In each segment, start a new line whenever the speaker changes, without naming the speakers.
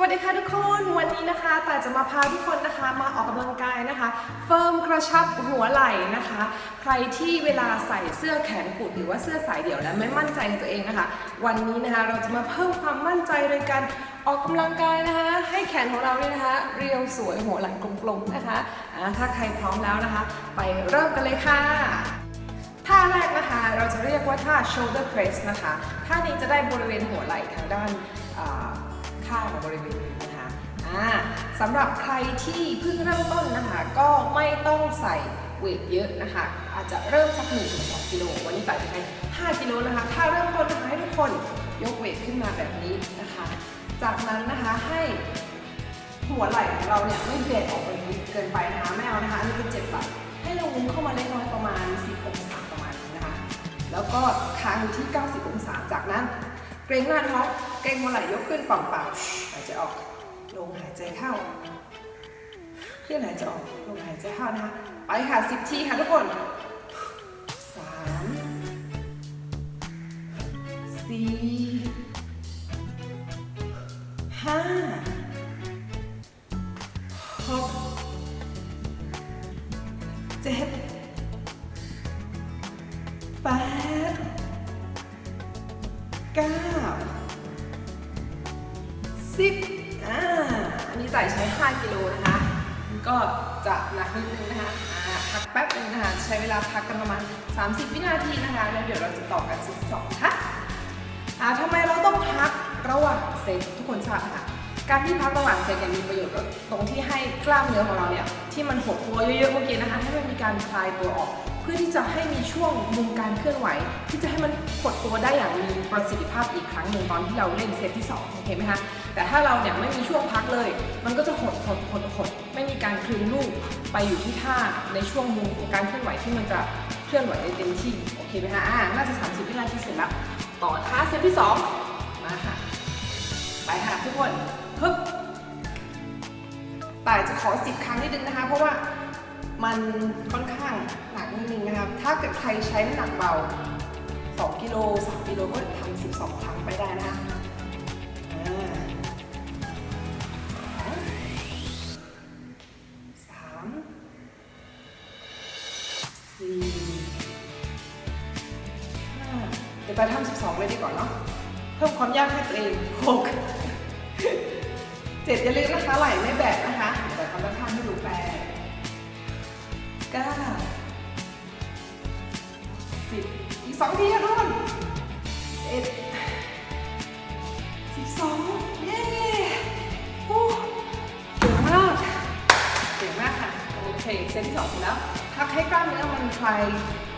วัสดีค่ะทุกคนวันนี้นะคะแต่จะมาพาทุกคนนะคะมาออกกำลังกายนะคะ เฟิร์มกระชับหัวไหล่นะคะ ใครที่เวลาใส่เสื้อแขนกุดหรือว่าเสื้อสายเดี่ยวแล้วไม่มั่นใจในตัวเองนะคะ วันนี้นะคะเราจะมาเพิ่มความมั่นใจโดยการออกกำลังกายนะคะ ให้แขนของเราเนี่ยนะคะ เรียวสวยหัวไหล่กลมๆนะคะอ่าถ้าใครพร้อมแล้วนะคะ ไปเริ่มกันเลยค่ะท่าแรกนะคะเราจะเรียกว่าท่า shoulder press นะคะท่านี้จะได้บริเวณหัวไหล่ทางด้านอ่า ข้างบริเวณนี้นะคะสำหรับใครที่เพิ่งเริ่มต้นนะคะ ก็ไม่ต้องใส่เวทเยอะนะคะ อาจจะเริ่มสัก1-2กิโลวันนี้ต่ายจะให้5กิโลนะคะ ถ้าเริ่มต้นนะคะให้ทุกคนยกเวทขึ้นมาแบบนี้นะคะ จากนั้นนะคะให้หัวไหล่ของเราเนี่ยไม่เบียดออกไปเกินไปนะคะไม่เอานะคะอันนี้เป็นเจ็บไหล่ให้เรางุ้มเข้ามาเล็กน้อยประมาณ10องศาประมาณนี้นะคะ แล้วก็ค้างอยู่ที่ 90 องศาจากนั้น เกรงหน้าท้องเกรงหัวไหล่ยกขึ้นเปล่าๆหายใจออก ลงหายใจเข้าเคลื่อนหายใจออกลงหายใจเข้านะคะไปค่ะ10ทีค่ะทุกคนสามสี่ห้าหกเจ็ดแปด เก้าสิบอ่าอันนี้ใส่ใช้ 5 กิโลนะคะ ก็จะหนักนิดนึงนะคะอ่าพักแป๊บนึงนะคะ ใช้เวลาพักกันประมาณ 30 วินาทีนะคะ แล้วเดี๋ยวเราจะต่อกันสิบสองค่ะอ่าทำไมเราต้องพักระหว่างเซตทุกคนทราบค่ะ การที่พักระหว่างเซตเนี่ยมีประโยชน์ก็ตรงที่ให้กล้ามเนื้อของเราเนี่ยที่มันหดตัวเยอะๆเมื่อกี้นะคะให้มันมีการคลายตัวออก เพื่อที่จะให้มีช่วงมุมการเคลื่อนไหว ที่จะให้มันหดตัวได้อย่างมีประสิทธิภาพอีกครั้งหนึ่งตอนที่เราเล่นเซตที่สองโอเคไหมคะแต่ถ้าเราเนี่ยไม่มีช่วงพักเลย มันก็จะหดหดหดหดไม่มีการคลืนลูกไปอยู่ที่ท่าในช่วงมุมของการเคลื่อนไหวที่มันจะเคลื่อนไหวได้เต็มที่โอเคไหมคะอ่าน่าจะ 30วินาทีเสร็จแล้วต่อท่าเซตที่2มาค่ะไปค่ะทุกคน ฮึบแต่จะขอ10ครั้งนิดนึงนะคะ เพราะว่ามันค่อนข้างหนักนิดนึงนะคะถ้าเกิดใครใช้น้ำหนักเบา 2 กิโล 3 กิโลก็ทำ12 ครั้งไปได้นะคะสามสี่ห้าเดี๋ยวไปทำ12 เลยดีกว่าเนาะเพิ่มความยากให้ตัวเองหก เจ็ดอย่าลืมนะคะไหลไม่แบกนะคะเดี๋ยวทำด้านข้างให้ดูแปดเก้าสิบอีกสองทีค่ะทุกคนเอ็ดสิบสองเย้โอ้เก่งมากเก่งมากค่ะ โอเคเซตที่สองแล้วพักให้กล้ามเนื้อมันคลาย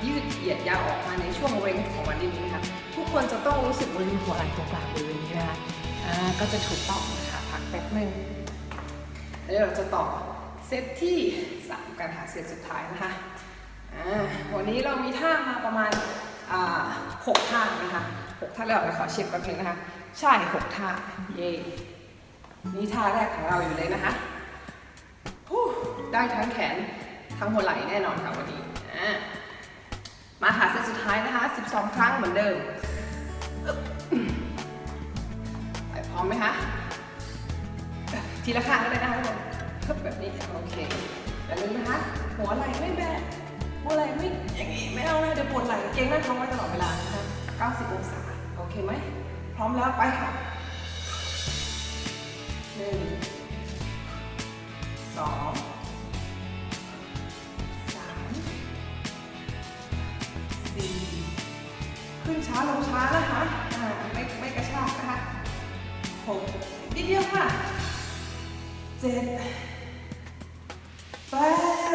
ยืดเหยียดยาวออกมาในช่วงเวงของวันนี้นะคะทุกคนจะต้องรู้สึกบริเวณหัวไหล่ตรงกลางบริเวณนี้นะคะอ่าก็จะถูกต้องนะคะ แป๊บนึงแล้วเราจะต่อเซตที่ 3กันค่ะเซตสุดท้ายนะคะวันนี้เรามีท่ามาประมาณหกท่านะคะหกท่าแล้วเราขอเช็คแป๊บนึงนะคะ ใช่หกท่า เย่นี่ท่าแรกของเราอยู่เลยนะคะได้ทั้งแขนทั้งหัวไหล่แน่นอนค่ะวันนี้มาหาเซตสุดท้ายนะคะ 12 ครั้งเหมือนเดิม ทีละข้างก็ได้นะคะทุกคนทึบแบบนี้โอเคอย่าลืมนะคะ หัวไหล่ไม่แบะหัวไหล่ไม่อย่างนี้ไม่เอานะเดี๋ยวปวดไหล่เกรงหน้าท้องไว้ตลอดเวลานะคะ90 องศาโอเคไหมพร้อมแล้วไปค่ะหนึ่งสอง เจ็ดแป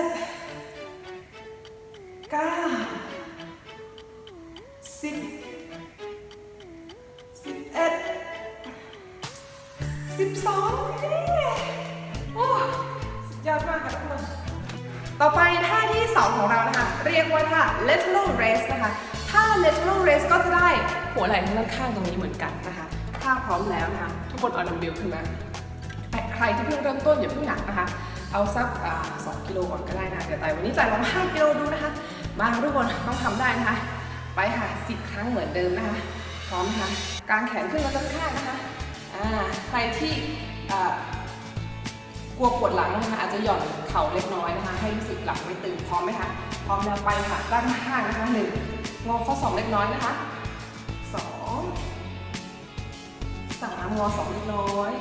ดเก้าสิบสิบเอ็ดสิบสองโอ้สุดยอดมากค่ะทุกคนต่อไปท่าที่2ของเรานะคะ เรียกว่าท่า lateral raise นะคะท่า lateral raise ก็จะได้หัวไหล่ทางด้านข้างตรงนี้เหมือนกันนะคะ ถ้าพร้อมแล้วนะคะ ทุกคนเอาดัมเบลขึ้นมา รที่เพิ่งเริ่มต้นอย่าเพิ่งหนักนะคะ เอาสักอ่า2กิโลก่อนก็ได้นะเดี๋ยวไต่วันนี้ไต่ลอง5กิโลดูนะคะ มาทุกคนต้องทำได้นะคะ ไปค่ะ10ครั้งเหมือนเดิมนะคะ พร้อมนะคะกางแขนขึ้นมาด้านข้างนะคะใครที่กลัวปวดหลังนะคะอาจจะหย่อนเข่าเล็กน้อยนะคะ ให้รู้สึกหลังไม่ตึงพร้อมไหมคะพร้อมแล้วไปค่ะด้านข้างนะคะหนึ่งงอข้อศอกเล็กน้อยนะคะสองสามงอศอกเล็กน้อย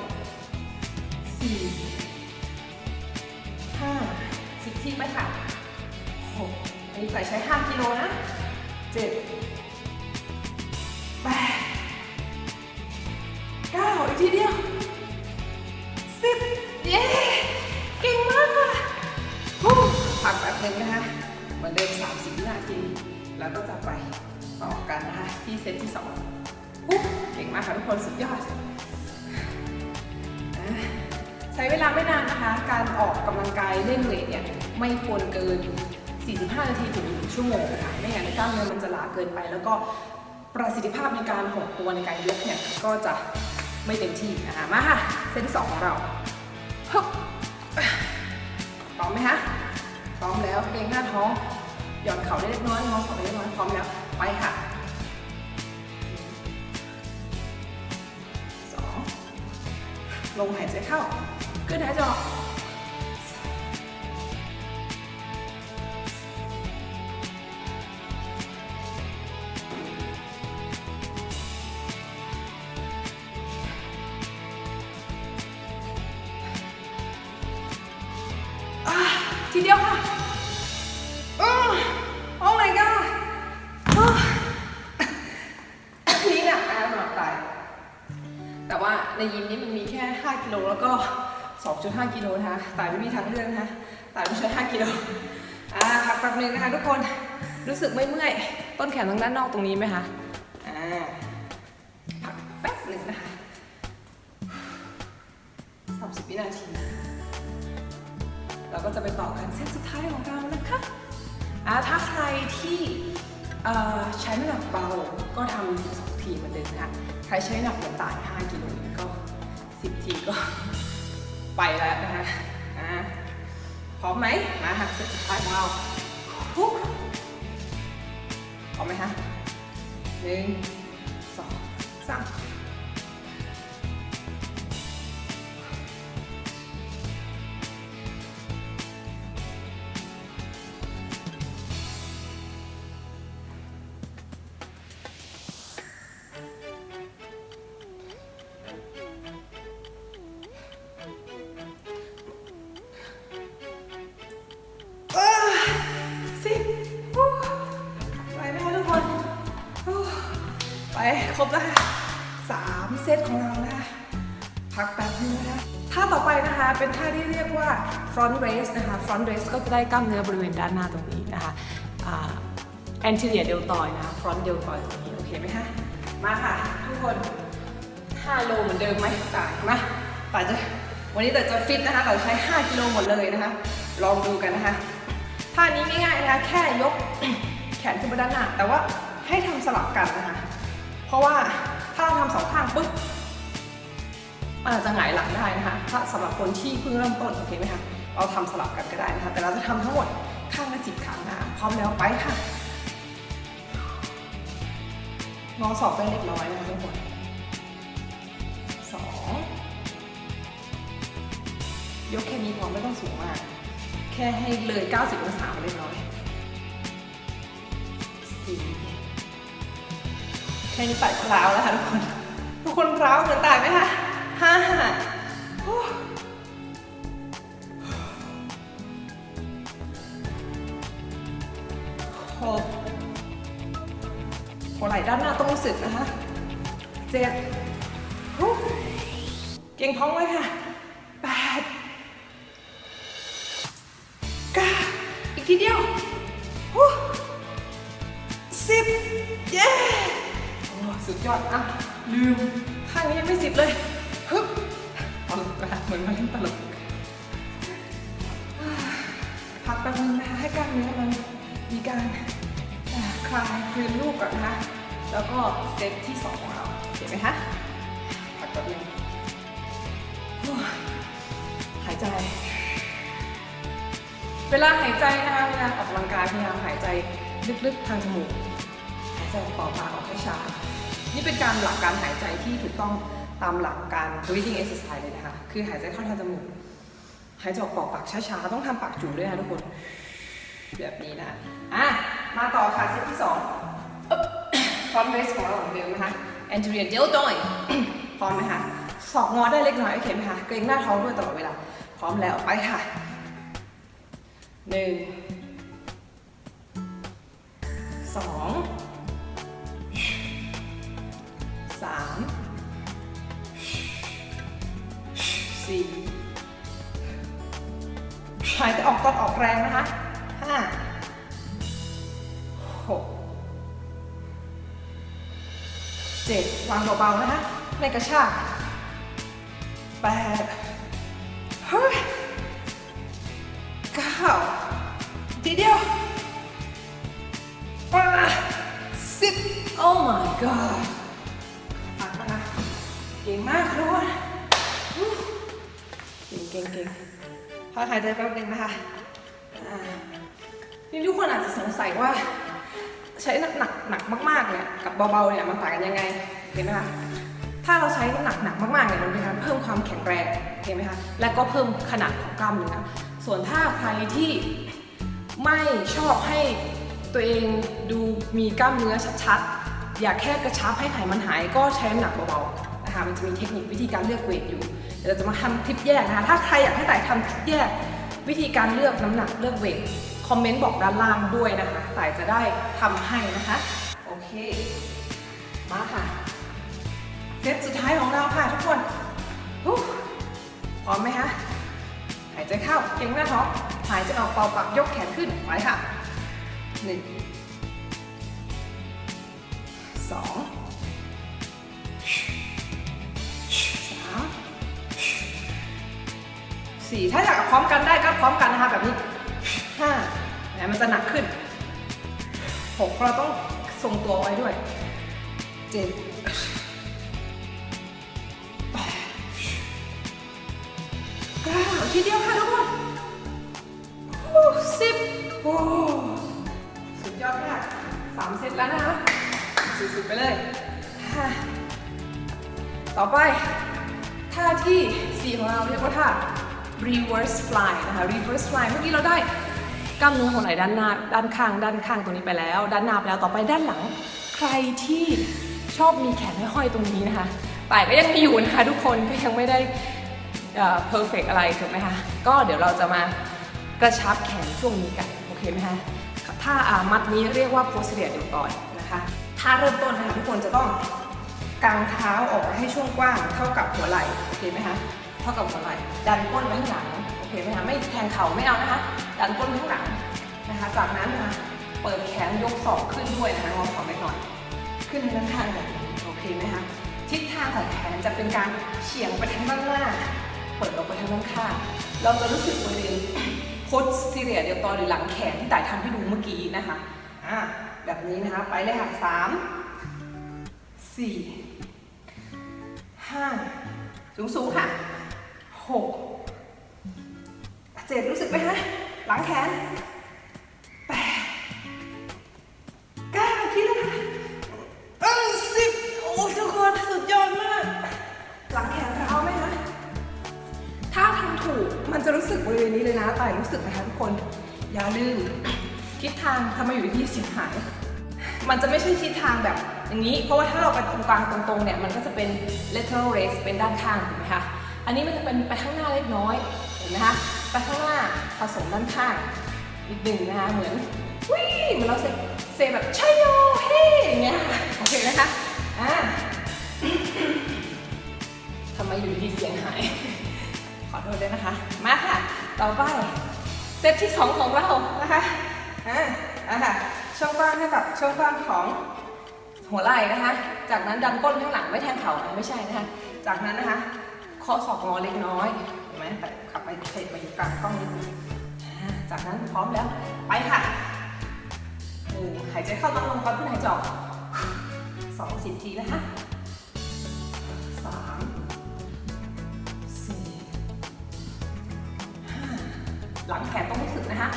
สี่ห้าสิบที่ไหมค่ะหกอันนี้ใส่ใช้ห้ากิโลนะเจ็ดแปดเก้าอีกทีเดียวสิบเย้เก่งมากค่ะพักแป๊บนึงนะคะเหมือนเดิม30วินาทีแล้วก็จะไปต่อกันนะคะที่เซตที่สองเก่งมากค่ะทุกคนสุดยอด ใช้เวลาไม่นานนะคะ การออกกำลังกายเล่นเวทเนี่ยไม่ควรเกิน 45 นาทีถึง1ชั่วโมงค่ะไม่งั้นกล้ามเนื้อมันจะล้าเกินไป แล้วก็ประสิทธิภาพในการหดตัวในการยกเนี่ยก็จะไม่เต็มที่นะคะมาค่ะเซตที่สองของเราฮึบพร้อมไหมคะพร้อมแล้วเกรงหน้าท้องหย่อนเข่าได้เล็กน้อยงอศอกได้เล็กน้อยพร้อมแล้วไปค่ะสองลงหายใจเข้า ขึ้นหายใจอ 2.5 กิโลนะคะไตไม่มีทางเลือกนะคะไตไม่ใช่5กิโลอ่าพักแป๊บนึงนะคะทุกคนรู้สึกไม่เมื่อย ต้นแขนทางด้านนอกตรงนี้ไหมคะอ่าพักแป๊บหนึ่งนะคะ30วินาที เราก็จะไปต่อกันเซตสุดท้ายของเรานะคะอ่าถ้าใครที่เอ่อใช้น้ำหนักเบาก็ทำสองทีเหมือนเดิมนะคะใครใช้น้ำหนักเหมือนตาย 5 กิโลก็ 10 ทีก็ ไปแล้วนะคะอ่าพร้อมไหมมาค่ะเซตสุดท้ายของเราปุ๊บพร้อมไหมคะหนึ่งสองสาม front raise ก็จะได้กล้ามเนื้อบริเวณด้านหน้าตรงนี้นะคะอ่า anterior deltoid นะคะ front deltoid ตรงนี้โอเคไหมคะมาค่ะ ทุกคน5โลเหมือนเดิมไหมต่ายมาต่าจะวันนี้แต่จะฟิตนะคะแต่จะใช้ 5 กิโลหมดเลยนะคะ ลองดูกันนะคะท่านี้ง่ายๆนะคะ แค่ยกแขนขึ้นไปด้านหน้า แต่ว่าให้ทำสลับกันนะคะ เพราะว่าถ้าเราทำสองข้างปุ๊บมันอาจจะหงายหลังได้นะคะ ถ้าสำหรับคนที่เพิ่งเริ่มต้นโอเคไหมคะ เราทำสลับกันก็ได้นะคะ แต่เราจะทำทั้งหมดข้างละสิบครั้งนะพร้อมแล้วไปค่ะงอศอกไปเล็กน้อยนะคะทุกคนสองยกแค่นี้พอไม่ต้องสูงมาก แค่ให้เลย 90องศามาเล็กน้อยสี่แค่นี้ไต่ก็ร้าวแล้วค่ะทุกคน ทุกคนร้าวเหมือนไต่ไหมคะห้า หกหัวไหล่ด้านหน้าต้องรู้สึกนะคะเจ็ดเก่งท้องเลยค่ะแปดเก้าอีกทีเดียวฮู้สิบเย้โอ้สุดยอดอะลืมข้างนี้ยังไม่สิบเลยฮึบตลกนะเหมือนมาเล่นตลกอ่าพักแป๊บนึงนะคะให้กล้ามเนื้อมัน มีการอ่าคลายคืนรูปก่อนนะคะ แล้วก็เซตที่สองของเราเห็นไหมคะพักแป๊บนึงโอ้ยหายใจ เวลาหายใจนะคะเวลาออกกำลังกายพยายามหายใจลึกๆทางจมูกหายใจเป่าปากออกช้าๆนี่เป็นการหลักการหายใจที่ถูกต้องตามหลักการ breathing exercise เลยนะคะ คือหายใจเข้าทางจมูก หายใจออกปากช้าๆ ต้องทำปากจูด้วยนะทุกคน แบบนี้นะอะมาต่อค่ะเซตที่สองฟอนเรสของเราเหมือนเดิมนะคะ anterior deltoid พร้อมไหมคะสอกงอได้เล็กน้อยโอเคไหมคะเกรงหน้าท้องด้วยตลอดเวลา พร้อมแล้วไปค่ะหนึ่งสองสามสี่หายใจออกตอนออกแรงนะคะ ห้าหกเจ็ดวางเบาๆนะคะไม่กระชากแปดเฮ้ยเก้าทีเดียวอ่าสิบ oh my god ปักนะคะเก่งมากค่ะทุกคนอู้เก่งเก่งเก่งพักหายใจแป๊บนึงนะคะ นี่ทุกคนอาจจะสงสัยว่า ใช้หนักหนักหนักมากๆเนี่ยกับเบาๆเนี่ยมันต่างกันยังไงเห็นไหมคะถ้าเราใช้น้ำหนักหนักมากๆเนี่ยมันเป็นการเพิ่มความแข็งแรงเห็นไหมคะและก็เพิ่มขนาดของกล้ามเนื้อส่วนถ้าใครที่ไม่ชอบให้ตัวเองดูมีกล้ามเนื้อชัดๆ อยากแค่กระชับให้ไขมันหายก็ใช้น้ำหนักเบาๆนะคะมันจะมีเทคนิควิธีการเลือกเวทอยู่เดี๋ยวเราจะมาทำคลิปแยกนะคะถ้าใครอยากให้ต่ทำคลิปแยกวิธีการเลือกน้ำหนักเลือกเวท อมเมนต์บอกด้านล่างด้วยนะคะต่ายจะได้ทำให้นะคะ โอเค มาค่ะเซตสุดท้ายของเราค่ะทุกคนพร้อมไหมคะ หายใจเข้าเก่งหน้าท้องหายใจออกเป่าปากยกแขนขึ้นไปค่ะหนึ่งสองสามสี่ถ้าอยากพร้อมกันได้ก็พร้อมกันนะคะแบบนี้ห้า เนี่มันจะหนักขึ้นหกเราต้องทรงตัวไว้ด้วยเจ็ดแปดเก้าทีเดียวค่ะทุกคนสิบโอ้สุดยอดมากสามเซตแล้วนะคะสุดๆไปเลย ต่อไป ท่าที่ 4 ของเราเรียกว่าท่า reverse fly นะคะ reverse fly เมื่อกี้เราได้ กล้ามเนื้อหัวไหล่ด้านหน้าด้านข้าง ด้านข้างตรงนี้ไปแล้ว ด้านหน้าไปแล้วต่อไปด้านหลัง ใครที่ชอบมีแขนห้อยๆตรงนี้นะคะแต่ก็ยังมีอยู่นะคะทุกคนก็ยังไม่ได้เอ่อ perfect อะไรถูกไหมคะก็เดี๋ยวเราจะมากระชับแขนช่วงนี้กันโอเคไหมคะท่าอามัดนี้เรียกว่า posterior deltoid นะคะท่าเริ่มต้นนะคะทุกคนจะต้องกางเท้าออกให้ช่วงกว้างเท่ากับหัวไหล่โอเคไหมคะเท่ากับหัวไหล่ดันก้นไปข้างหลังโอเคไหมคะไม่แทงเข่าไม่เอานะคะ ดันก้นข้างหลังนะคะ จากนั้นนะคะเปิดแขนยกศอกขึ้นด้วยนะคะงอศอกไปก่อนขึ้นทางด้านข้างแบบนี้โอเคไหมคะทิศทางของแขนจะเป็นการเฉียงไปทางด้านหน้า เปิดออกไปทางด้านข้าง เราจะรู้สึกบริเวณโคดซีเรียเดียวตอนหรือหลังแขนที่ต่ายทำให้ดูเมื่อกี้นะคะอ่าแบบนี้นะคะ ไปเลยค่ะสามสี่ห้าสูงสูงๆค่ะหกเจ็ดรู้สึกไหมฮะ หลังแขนแปดเก้าคิดแล้วค่ะเออสิบโอ้ทุกคนสุดยอดมาก หลังแขนเราไหมคะถ้าทำถูกมันจะรู้สึกบริเวณนี้เลยนะแต่รู้สึกไหมคะทุกคน อย่าลืมทิศทางทำไมอยู่ที่เสียหาย มันจะไม่ใช่ทิศทางแบบอย่างนี้ เพราะว่าถ้าเราไปตรงกลางตรงๆเนี่ยมันก็จะเป็น lateral raise เป็นด้านข้างถูกไหมคะ อันนี้มันจะเป็นไปข้างหน้าเล็กน้อยเห็นไหมคะ ไปข้างหน้าผสมด้านข้างนิดหนึ่งนะคะเหมือนวิ่งเหมือนเราเซเซแบบชัยโยเฮ้อย่างเงี้ยโอเคนะคะอ่าทำไมอยู่ดีเสียงหาย ขอโทษด้วยนะคะ มาค่ะ ต่อไปเซตที่ 2 ของเรานะคะอ่าอ่าค่ะช่องว่างให้กับช่องว่างของหัวไหล่นะคะ จากนั้นดันก้นข้างหลังไม่แทงเข่าไม่ใช่นะคะ จากนั้นนะคะข้อศอกงอเล็กน้อยเห็นไหม กลับไปเทไปอยู่กลางกล้องนิดนึงจากนั้นพร้อมแล้ว ไปค่ะหนึ่งหายใจเข้าต้องลงก่อนขึ้นหายใจออกสองสิบทีนะคะสามสี่ห้าหลังแขนต้องรู้สึกนะคะ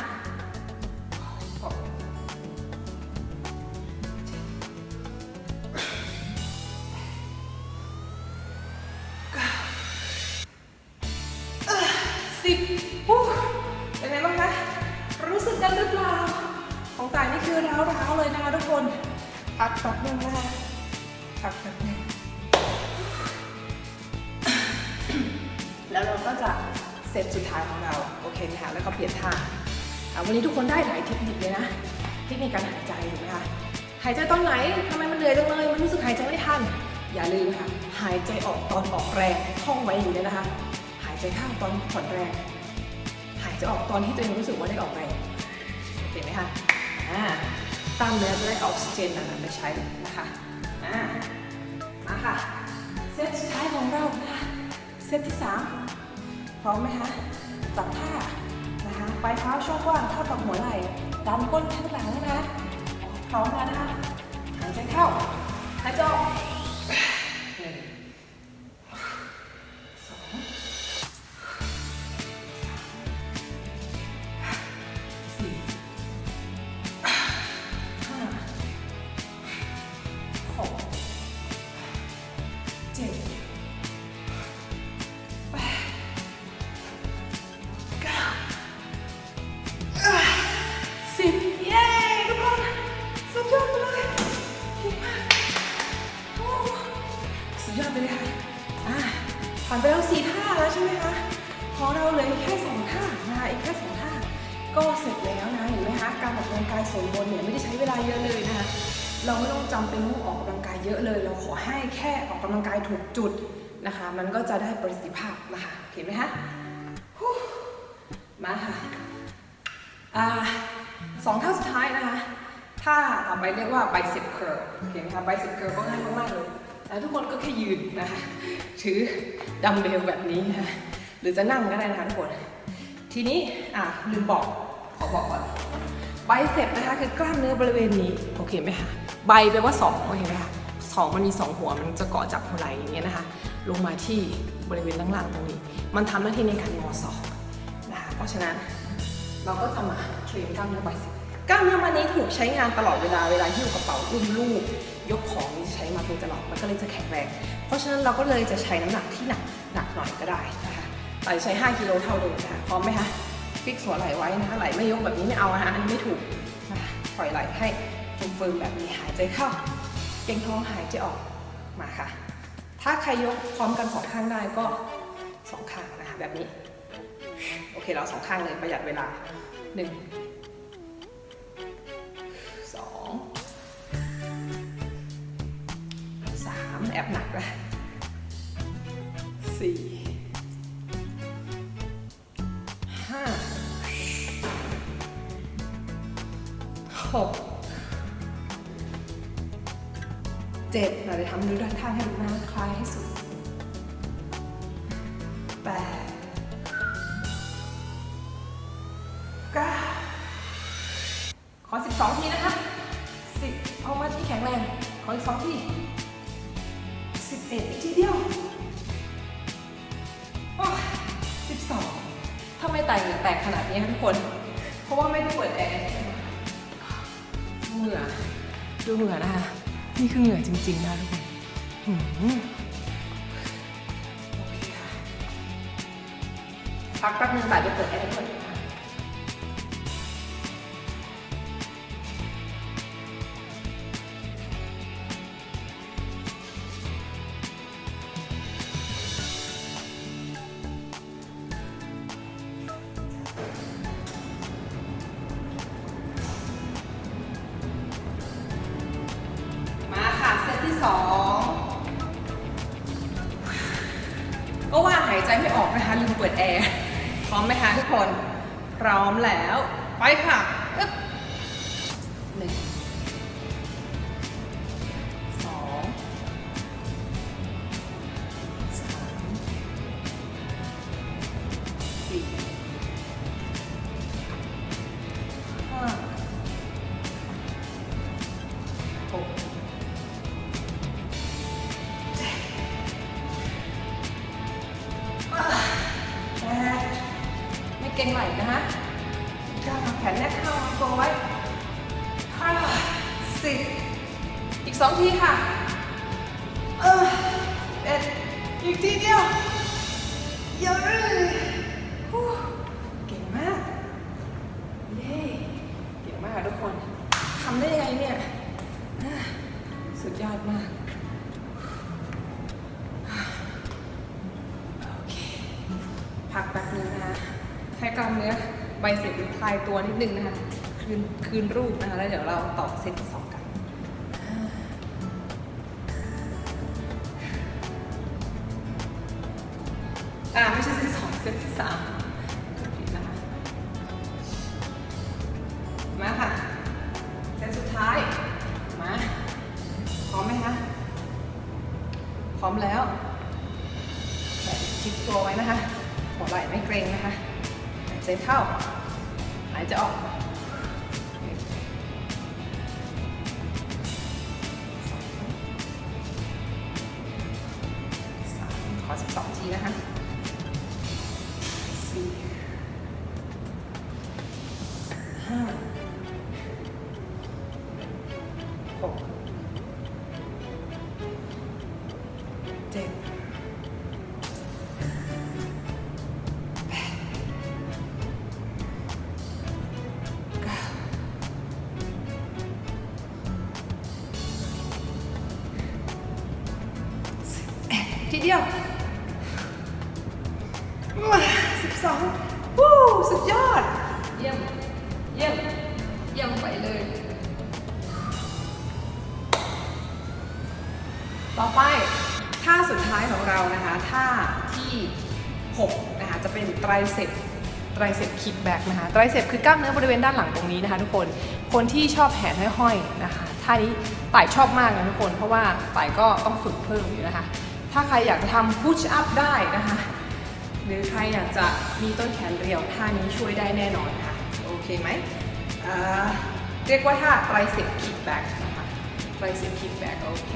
วันนี้ทุกคนได้หลายเทคนิคเลยนะเทคนิคการหายใจถูกไหมคะหายใจตอนไหนทำไมมันเหนื่อยจังเลย มันรู้สึกหายใจไม่ทัน อย่าลืมค่ะ หายใจออกตอนออกแรงท่องไว้อยู่เลยนะคะ หายใจเข้าตอนผ่อนแรง หายใจออกตอนที่ตัวเองรู้สึกว่าได้ออกแรงโอเคไหมคะอ่ากล้ามเนื้อจะได้ออกซิเจนนั้นไปใช้นะคะอ่ามาค่ะเซตสุดท้ายของเรานะคะเซตที่สามพร้อมไหมคะจับท่า ปลายเท้าช่วงกว้างเท่ากับหัวไหล่ดันก้นข้างหลังนะคะพร้อมแล้วนะคะหายใจเข้าหายใจออก ลังกายส่วนบนเนี่ยไม่ได้ใช้เวลาเยอะเลยนะคะเราไม่ต้องจำเป็นต้องออกกำลังกายเยอะเลย เราขอให้แค่ออกกำลังกายถูกจุดนะคะ มันก็จะได้ประสิทธิภาพนะคะเห็นไหมคะมาค่ะอ่าสองท่าสุดท้ายนะคะท่าต่อไปเรียกว่า bicep curl เห็นไหมคะ bicep curl ก็ง่ายมากๆเลยแล้วทุกคนก็แค่ยืนนะคะถือดัมเบลแบบนี้นะคะหรือจะนั่งก็ได้นะคะทุกคน ทีนี้อะลืมบอกขอบอกก่อน ไบเซ็ปนะคะคือกล้ามเนื้อบริเวณนี้โอเคไหมคะไบแปลว่าสองโอเคไหมคะสองมันมีสองหัวมันจะเกาะจับหัวไหล่อย่างเงี้ยนะคะลงมาที่บริเวณล่างๆตรงนี้ มันทำหน้าที่ในการงอศอกนะคะเพราะฉะนั้นเราก็จะมาเทรนกล้ามเนื้อไบเซ็ปกล้ามเนื้อมันนี้ถูกใช้งานตลอดเวลาเวลาหิ้วกระเป๋าอุ้มลูกยกของใช้มาโดยตลอดมันก็เลยจะแข็งแรง เพราะฉะนั้นเราก็เลยจะใช้น้ำหนักที่หนักหนักหน่อยก็ได้นะคะไต่ใช้ 5กิโลเท่าเดิมนะคะพร้อมไหมคะ ฟิกหัวไหล่ไว้นะคะไหล่ไม่ยกแบบนี้ไม่เอานะคะอันนี้ไม่ถูกนะคะปล่อยไหล่ให้ฟูๆแบบนี้หายใจเข้า เก่งท้องหายใจออกมาค่ะ ถ้าใครยกพร้อมกันสองข้างได้ก็สองข้างนะคะแบบนี้โอเคเราสองข้างเลยประหยัดเวลาหนึ่งสองสามแอบหนักเลยสี่ หกเจ็ดเราจะทำดูด้านข้างให้ดูหน้าคลายให้สุดแปดเก้าขอสิบสองทีนะคะสิบเอามาที่แข็งแรง ขออีกสองทีสิบเอ็ดอีกทีเดียวสิบสองทำไมไตเหงื่แตกขนาดนี้ทุกคน เพราะว่าไม่ได้เปิดแอร์ เหงื่อดูเหงื่อนะคะ นี่คือเหงื่อจริงๆนะทุกคนหืมโอเคค่ะพักแป๊บนึงแต่เดี๋ยวเปิดแอร์ให้ทุ ห ให้กล้ามเนื้อใบเสร็จคลายตัวนิดนึงนะคะ คืนคืนรูปนะคะ แล้วเดี๋ยวเราต่อเซตที่สองกันอ่าไม่ใช่เซตสองเซตที่สาม ไตรเซปคือกล้ามเนื้อบริเวณด้านหลังตรงนี้นะคะ ทุกคน คนที่ชอบแขนห้อยๆนะคะ ท่านี้ต่ายชอบมากนะทุกคน เพราะว่าต่ายก็ต้องฝึกเพิ่มอยู่นะคะ ถ้าใครอยากจะทำพุชอัพได้นะคะ หรือใครอยากจะมีต้นแขนเรียวท่านี้ช่วยได้แน่นอนค่ะ โอเคไหมเรียกว่าท่าไตรเซปคิกแบ็กนะคะ ไตรเซปคิกแบ็กโอเค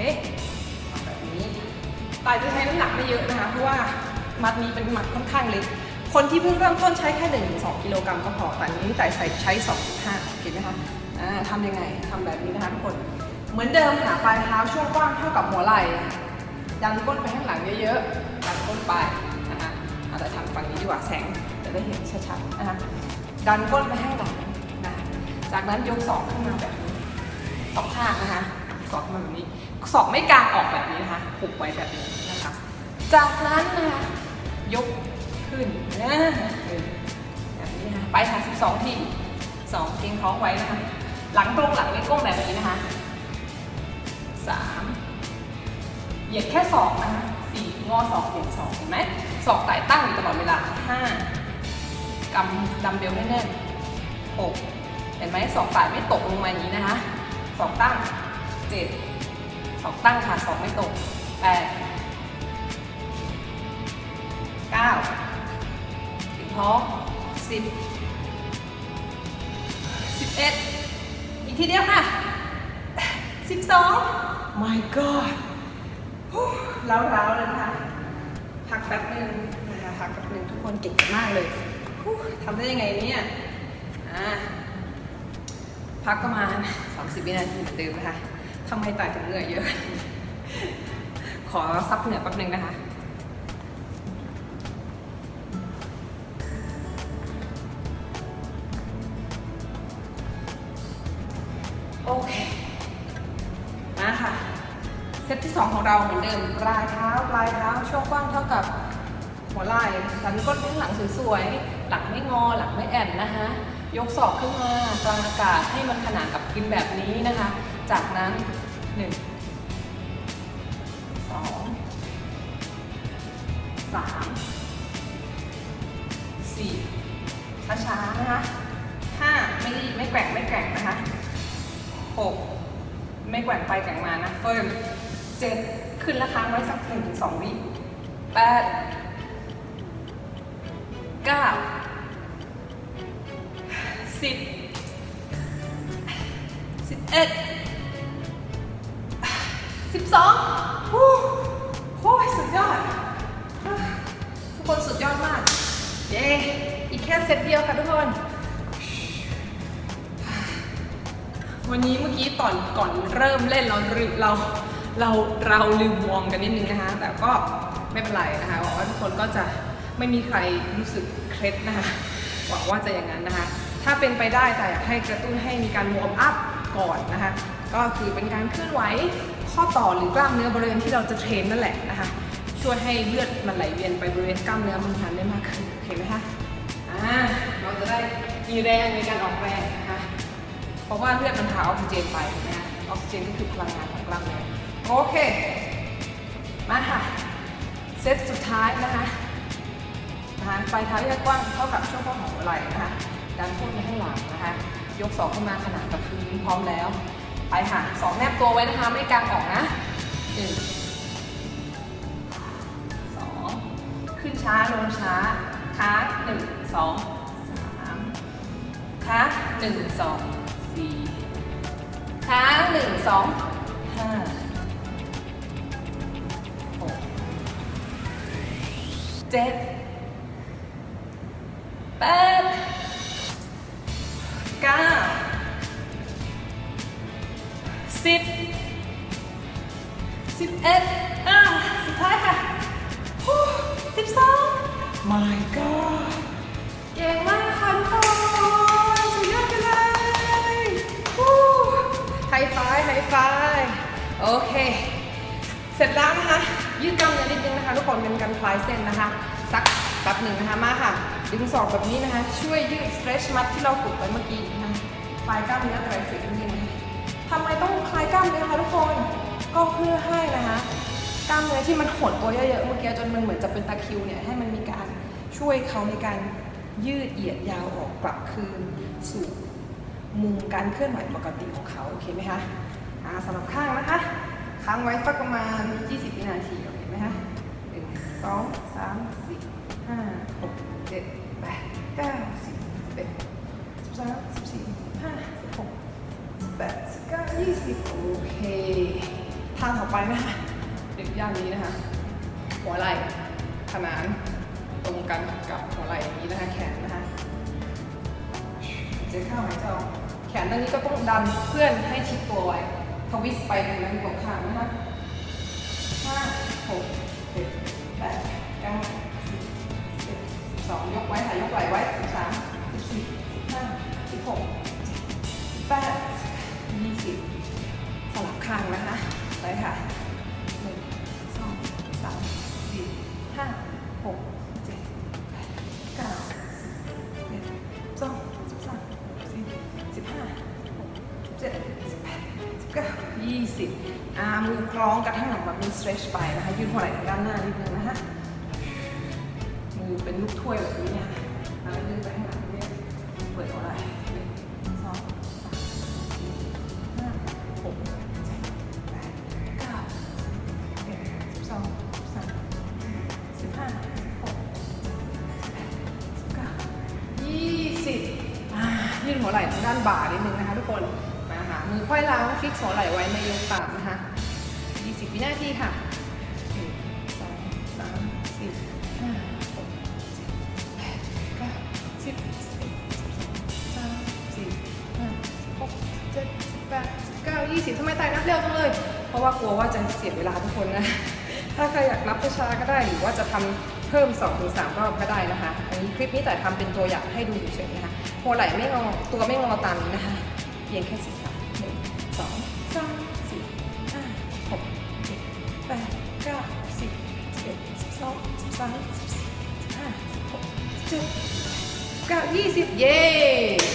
แบบนี้ตายจะใช้น้ำหนักไม่เยอะนะคะ เพราะว่ามัดนี้เป็นมัดค่อนข้างเล็ก คนที่เพิ่งเริ่มต้นใช้แค่1นถึงสกิโลกรัมก็พอแต่นี้แต่ใส่ใช้2.5โอเคไหมคะทำยังไงทำแบบนี้นะคะทุกคน เหมือนเดิมค่ะปลายเท้าช่วงกว้างเท่ากับหัวไหล่ดันก้นไปข้างหลังเยอะๆดันก้นไปนะคะอาแต่ทำฝั่งนี้ดีกว่าแสงจะได้เห็นชัดๆนะคะดันก้นไปข้างหลังนะจากนั้นยกศอกขึ้นมาแบบนี้สองข้างนะคะศอกมาแบบนี้ศอกไม่กางออกแบบนี้นะคะผูกไว้แบบนี้นะคะ จากนั้นนะคะยก ขึ้นนะแบบนี้นะคะไปค่ะ12 ทีสองเกรงท้องไว้นะคะ หลังตรงหลังไม่ก้มแบบนี้นะคะสามเหยียดแค่สองนะคะสี่งอสองเหยียดสองเห็นไหมสองไต่ตั้งอยู่ตลอดเวลาห้ากำดัมเบลให้แน่นหกเห็นไหมสองไต่ไม่ตกลงมาอย่างนี้นะคะสองตั้งเจ็ดสองตั้งค่ะสองไม่ตกแปดเก้า องสิบสิบเอ็ดอีกทีเดียวค่ะสิบสอง my god แล้วร้าวๆเลยนะคะพักแป๊บนึงนะคะพักแป๊บนึงทุกคนเก่งมากเลยฮู้ทำได้ยังไงเนี่ยอ่าพักประมาณ 30 วินาทีเหมือนเดิมนะคะทำไมตายถึงเหนื่อยเยอะ ขอซับเหนื่อยแป๊บนึงนะคะ เราเหมือนเดิมปลายเท้าปลายเท้าช่วงกว้างเท่ากับหัวไหล่สันก้นเป็นหลังสวยๆหลังไม่งอหลังไม่แอนนะคะยกศอกขึ้นมากลางอากาศให้มันขนานกับพื้นแบบนี้นะคะ จากนั้น1 2 3 4ช้าๆนะคะ5ไม่รีบไม่แกว่งไม่แกว่งนะคะ6ไม่แกว่งไปแกว่งมานะเฟิร์ม เจ็ดขึ้นและค้างไว้สักหนึ่งถึงสองวิแปดเก้าสิบสิบเอ็ดสิบสองฮู้โอ้ยสุดยอด ทุกคนสุดยอดมาก เย้อีกแค่เซตเดียวค่ะทุกคน วันนี้เมื่อกี้ตอนก่อนเริ่มเล่นเราลืมเรา เราเราลืมวอร์มกันนิดนึงนะคะ แต่ก็ไม่เป็นไรนะคะหวังว่าทุกคนก็จะไม่มีใครรู้สึกเคล็ดนะคะหวังว่าจะอย่างนั้นนะคะ ถ้าเป็นไปได้แต่อยากให้กระตุ้นให้มีการวอร์มอัพก่อนนะคะ ก็คือเป็นการเคลื่อนไหวข้อต่อหรือกล้ามเนื้อบริเวณที่เราจะเทรนนั่นแหละนะคะ ช่วยให้เลือดมันไหลเวียนไปบริเวณกล้ามเนื้อมันทานได้มากขึ้นโอเคไหมคะอ่าเราจะได้มีแรงในการออกแรงนะคะเพราะว่าเลือดมันพาออกซิเจนไปนะคะออกซิเจนก็คือพลังงานของกล้ามเนื้อ โอเค มาค่ะ เซตสุดท้ายนะคะนะคะปลายเท้าที่กว้างเท่ากับช่วงข้อของหัวไหล่นะคะดันพวกไปข้างหลังนะคะ ยกศอกขึ้นมาขนาดกับพื้นพร้อมแล้ว ไปค่ะสองแนบตัวไว้นะคะ ไม่กางออกนะหนึ่งสองขึ้นช้าลงช้าค้างหนึ่งสองสามค้างหนึ่งสองสี่ค้างหนึ่งสองห้า เจ็ดแปดเก้าสิบสิบเอ็ดอะสุดท้ายค่ะสิบสอง my god เก่งมากค่ะทุกคนสุดยอดไปเลยฮู้ไฮไฟว์ไฮไฟว์โอเค เสร็จแล้วนะคะ ยืดกล้ามเนื้อนิดนึงนะคะทุกคนเป็นการคลายเส้นนะคะ สักแป๊บหนึ่งนะคะมาค่ะ ดึงศอกแบบนี้นะคะ ช่วยยืด stretch มัดที่เราฝึกไปเมื่อกี้นะคะคลายกล้ามเนื้อไตรเสพนิดนึงทำไมต้องคลายกล้ามเนื้อคะทุกคนก็เพื่อให้นะคะกล้ามเนื้อที่มันหดตัวเยอะๆเมื่อกี้จนมันเหมือนจะเป็นตะคิวเนี่ยให้มันมีการช่วยเขาในการยืดเหยียดยาวออกกลับคืนสู่มุมการเคลื่อนไหวปกติของเขาโอเคไหมคะอ่าสำหรับข้างนะคะ ค้างไว้สักประมาณ 20 วินาทีโอเคไหมคะหนึ่งสองสามสี่ห้าหกเจ็ดแปดเก้าสิบสิบเอ็ดสิบสามสิบสี่สิบห้าสิบหกสิบแปดสิบเก้ายี่สิบโอเคท่าต่อไปนะคะดึกย่างนี้นะคะ หัวไหล่ขนานตรงกันกับหัวไหล่อย่างนี้นะคะแขนนะคะจ๊เข้าหายใจออกแขนด้านนี้ก็ต้องดันเพื่อนให้ชิดตัวไว้ ทวิสไปตรงนั้นตรงข้างนะคะห้าหกเจ็ดแปดเก้าสิบสิบเอ็ดสิบสองยกไว้ค่ะยกไหล่ไว้สิบสามสิบสี่สิบห้าสิบหกสิบแปดยี่สิบสลับข้างนะคะไปค่ะหนึ่งสองสามสี่ห้า คล้องกระทั่งหลังแบบมี stretch ไปนะคะ ยืดหัวไหล่ทางด้านหน้านิดนึงนะคะมือเป็นลูกถ้วยแบบนี้เนี่ย ยี่สิบทำไมตายนับเร็วจังเลย เพราะว่ากลัวว่าจะเสียเวลาทุกคนนะ ถ้าใครอยากรับช้าก็ได้หรือว่าจะทำเพิ่ม2หรือ3รอบก็ได้นะคะ อันนี้คลิปนี้แต่ทำเป็นตัวอย่างให้ดูเฉยๆนะคะหัวไหล่ไม่งอตัวไม่งอตันนะคะเพียงแค่สิบสามหนึ่งสองสามสี่ห้าหกเจ็ดแปดเก้าสิบสิบเอ็ดสิบสองสิบสามสิบสี่สิบห้าสิบหกสิบเจ็ดเก้ายี่สิบเย่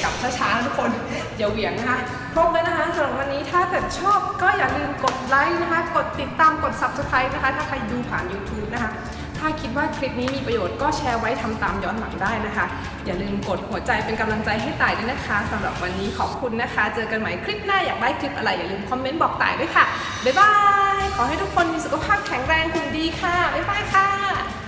กลับช้าๆทุกคน อย่าเหวี่ยงนะคะครบแล้วนะคะสำหรับวันนี้ถ้าเกิดชอบก็อย่าลืมกดไลค์นะคะ กดติดตามกด subscribe นะคะ ถ้าใครดูผ่าน YouTube นะคะ ถ้าคิดว่าคลิปนี้มีประโยชน์ก็แชร์ไว้ทำตามย้อนหลังได้นะคะ อย่าลืมกดหัวใจเป็นกำลังใจให้ต่ายด้วยนะคะสำหรับวันนี้ขอบคุณนะคะ เจอกันใหม่คลิปหน้าอยากได้คลิปอะไรอย่าลืมคอมเมนต์บอกต่ายด้วยค่ะบ๊ายบายขอให้ทุกคนมีสุขภาพแข็งแรงหุ่นดีค่ะบ๊ายบายค่ะ